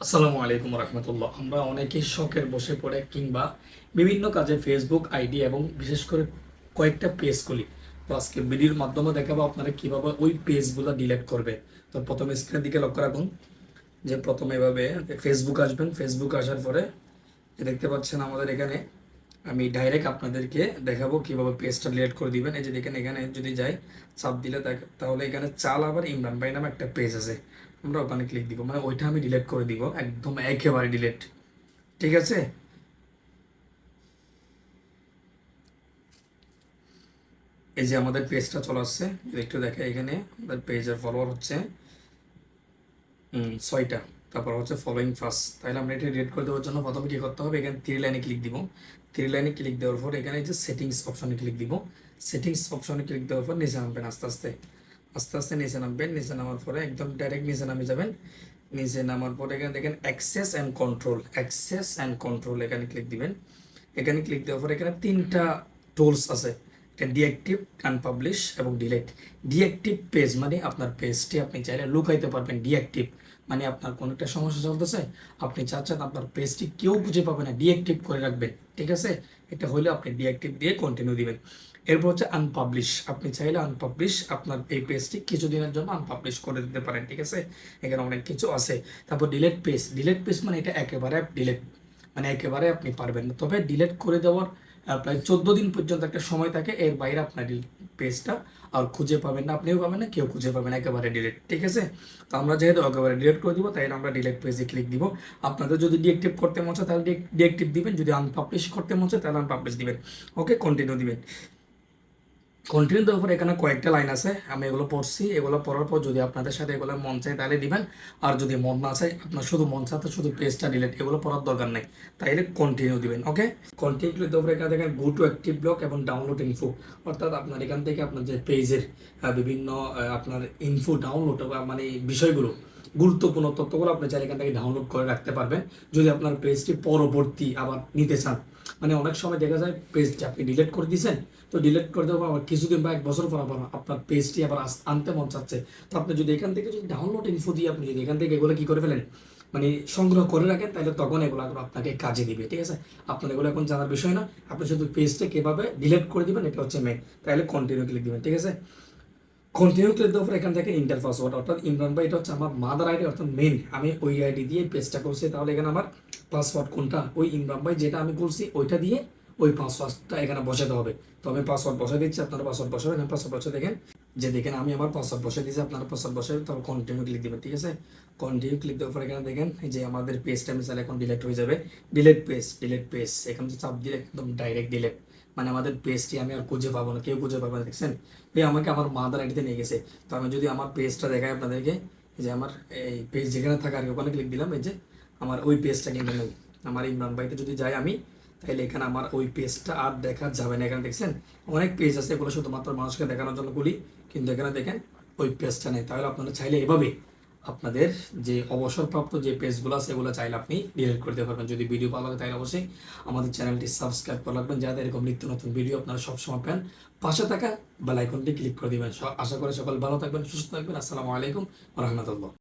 আসসালামু আলাইকুম রহমতুল্লাহ। আমরা অনেকেই শখের বসে পড়ে কিংবা বিভিন্ন কাজে ফেসবুক আইডি এবং বিশেষ করে কয়েকটা পেজ খুলি। তো আজকে ভিডিওর মাধ্যমে দেখাবো আপনারা কীভাবে ওই পেজগুলো ডিলেট করবে। তো প্রথমে স্ক্রিনের দিকে লক্ষ্য রাখুন। যে প্রথমে এভাবে ফেসবুক আসবেন। ফেসবুক আসার পরে দেখতে পাচ্ছেন আমাদের এখানে আমি ডাইরেক্ট আপনাদেরকে দেখাবো কীভাবে পেজটা ডিলিট করে দিবেন। এই যে দেখেন এখানে যদি যাই, চাপ দিলে তাহলে এখানে চাল আবার ইমরান ভাই নামে একটা পেজ আছে। আমরা ওখানে ক্লিক দিব। মানে ওইটা আমি ডিলিট করে দিব। একদম একেবারে ডিলিট ঠিক আছে? এই যে আমাদের পেজটা চলে আসছে। একটু দেখে এখানে, আমাদের পেজের ফলোয়ার হচ্ছে ছয়টা। তারপর হচ্ছে ফলোয়িং ফার্স্ট তাহলে আমরা এটা রেড করে দেওয়ার জন্য প্রথমে কি করতে হবে? এখানে থ্রি লাইনে ক্লিক দিব। থ্রি লাইনে ক্লিক দেওয়ার পর এখানে যে সেটিংস অপশনে ক্লিক দিব। সেটিংস অপশনে ক্লিক দেওয়ার পর নিচে নামবেন আস্তে আস্তে। আস্তে আস্তে নিচে নামবেন, নিচে নামার পরে একদম ডাইরেক্ট নিচে নামে যাবেন। নিচে নামার পরে এখানে দেখেন access and control access and control এখানে ক্লিক দিবেন। এখানে ক্লিক দেওয়ার পরে এখানে তিনটা টুলস আছে এটা ডিঅ্যাক্টিভ আনপাবলিশ এবং ডিলেট ডিএক্টিভ পেজ মানে আপনার পেজটি আপনি চাইলে লুকাইতে পারবেন ডিঅ্যাক্টিভ মানে আপনার কোনো একটা সমস্যা চলতেছে, আপনি চাচ্ছেন আপনার পেজটি কেউ খুঁজে পাবে না ডিঅ্যাক্টিভ করে রাখবেন, ঠিক আছে? এটা হলে আপনি ডিঅ্যাক্টিভ দিয়ে কন্টিনিউ দিবেন। এরপর হচ্ছে আনপাবলিশ আপনি চাইলে আনপাবলিশ আপনার এই পেজটি কিছুদিনের জন্য আনপাবলিশ করে দিতে পারেন, ঠিক আছে? এখানে অনেক কিছু আছে। তারপর ডিলেট পেজ ডিলেট পেজ মানে এটা একেবারে ডিলেট মানে একেবারে আপনি পারবেন না। তবে ডিলেট করে দেওয়ার প্রায় চোদ্দ দিন পর্যন্ত একটা সময় থাকে, এর বাইরে আপনার পেজটা আর খুঁজে পাবেন না, আপনিও পাবেন না, কেউ খুঁজে পাবেন একেবারে ডিলেট ঠিক আছে? তো আমরা যেহেতু একেবারে ডিলেট করে দিব, তাই আমরা ডিলেক্ট পেজে ক্লিক দিব। আপনাদের যদি ডিএক্টিভ করতে মন চায়, তাহলে ডিএক্টিভ দিবেন, যদি আনপাবলিশ করতে মন চায়, তাহলে আনপাবলিশ দিবেন। ওকে কন্টিনিউ দিবেন। কন্টিনিউ দেওয়ার পর এখানে কয়েকটা লাইন আছে, আমি এগুলো পড়ছি, এগুলো পড়ার পর যদি আপনাদের সাথে এগুলো মন চায় তাহলে দিবেন, আর যদি মন না চায়, আপনার শুধু মন চায় শুধু পেজটা ডিলেট এগুলো পড়ার দরকার নেই, তাইলে কন্টিনিউ দিবেন ওকে কন্টিনিউ দেওয়ার পর এখানে দেখেন গো টু অ্যাক্টিভ ব্লক এবং ডাউনলোড ইনফো অর্থাৎ আপনার এখান থেকে আপনার যে পেজের বিভিন্ন আপনার ইনফো ডাউনলোড মানে বিষয়গুলো, গুরুত্বপূর্ণ তথ্যগুলো আপনি চাইলে এখান থেকে ডাউনলোড করে রাখতে পারবেন, যদি আপনার পেজটি পরবর্তী আবার নিতে চান মানে অনেক সময় দেখা যায় পেজটি আপনি ডিলিট করে দিয়েছেন, তো ডিলিট করে দেওয়ার আবার কিছুদিন বা এক বছর পর আবার আপনার পেজটি আবার আনতে মন চাচ্ছে। তো আপনি যদি এখান থেকে যদি ডাউনলোড ইনফো দিয়ে আপনি যদি এখান থেকে এগুলো কি করে ফেলেন মানে সংগ্রহ করে রাখেন, তাহলে তখন এগুলো আপনাকে কাজে দিবে, ঠিক আছে? আপনার এগুলো এখন জানার বিষয় না। আপনি শুধু পেজটা কীভাবে ডিলিট করে দিবেন, এটা হচ্ছে মেন তাহলে কন্টিনিউ ক্লিক দিবেন ঠিক আছে? কন্টিনিউ ক্লিক দেওয়ার পর এখান থেকে ইন্টার পাসওয়ার্ড অর্থাৎ ইমরান ভাই, এটা হচ্ছে আমার মাদার আইডি অর্থাৎ মেন আমি ওই আইডি দিয়ে পেজটা করছি তাহলে এখানে আমার পাসওয়ার্ড কোনটা? ওই ইমরান ভাই যেটা আমি করছি ওইটা দিয়ে ওই পাসওয়ার্ডটা এখানে বসাতে হবে। তো আমি পাসওয়ার্ড বসে দিচ্ছি, আপনারা পাসওয়ার্ড বসাবেন আমি পাসওয়ার্ড বসে দেখেন যে দেখেন আমি আমার পাসওয়ার্ড বসে দিয়েছি, আপনারা পাসওয়ার্ড বসাবেন, তারপর কন্টিনিউ ক্লিক দেবেন, ঠিক আছে? কন্টিনিউ ক্লিক দেওয়ার পর এখানে দেখেন যে আমাদের পেজটা মিসাল এখন ডিলেট হয়ে যাবে। ডিলেট পেজ ডিলেট পেজ এখানে চাপ দিলে একদম ডাইরেক্ট ডিলেট মানে আমাদের পেজটি আমি আর খুঁজে পাবো না, কেউ খুঁজে পাবে না, দেখছেন? এই আমাকে আমার মাদার আইডিতে নিয়ে গেছে। তো আমি যদি আমার পেজটা দেখাই আপনাদেরকে যে আমার, এই পেজ যেখানে থাকে আর ওখানে ক্লিক দিলাম, এই যে আমার ওই পেজটা কিন্তু নেই। আমার ইমরান ভাইতে যদি যাই আমি, তাহলে এখানে আমার ওই পেজটা আর দেখা যাবে না এখানে, দেখছেন? অনেক পেজ আছে, এগুলো শুধুমাত্র মানুষকে দেখানোর জন্য খুলি, কিন্তু এখানে দেখেন ওই পেজটা নেই। তাহলে আপনারা চাইলে এভাবে আপনাদের যে অবসরপ্রাপ্ত যে পেজগুলো আছে সেগুলো চাইলে আপনি ডিলিট করতে পারবেন। যদি ভিডিও ভালো লাগে তাহলে অবশ্যই আমাদের চ্যানেলটি সাবস্ক্রাইব করে রাখবেন, যাতে এরকম নিত্য নতুন ভিডিও আপনারা সবসময় পান। পাশে থাকা বেল আইকনটি ক্লিক করে দেবেন। আশা করি সকল ভালো থাকবেন, সুস্থ থাকবেন। আসসালামু আলাইকুম রহমতুল্লাহ।